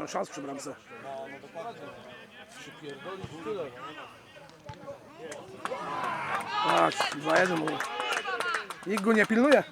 miał szans przy bramce. No, no dokładnie. Przypierdolić tyle. Tak, 2-1 mówię. Nikt go nie pilnuje.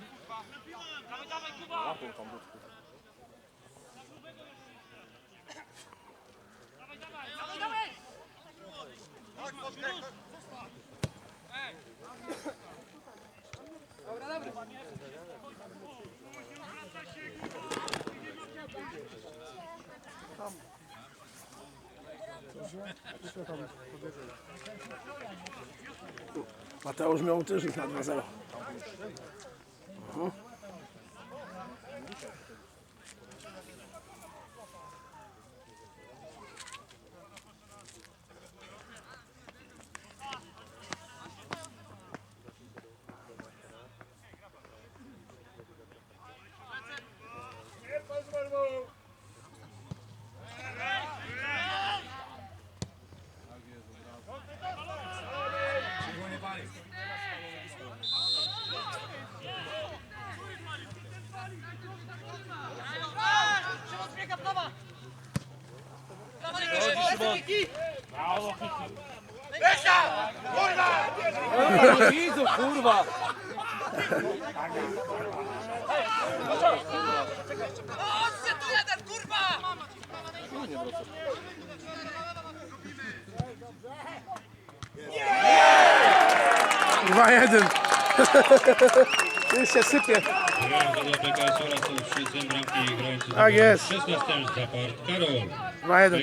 Mateusz miał też ich na 2-0. No widzę, kurwa! Odsył tu jeden, kurwa! Dwa jeden. Już się sypie. Dla oraz są wszyscy bramki grający Tak jest. 16 zapart Karol. વાયદો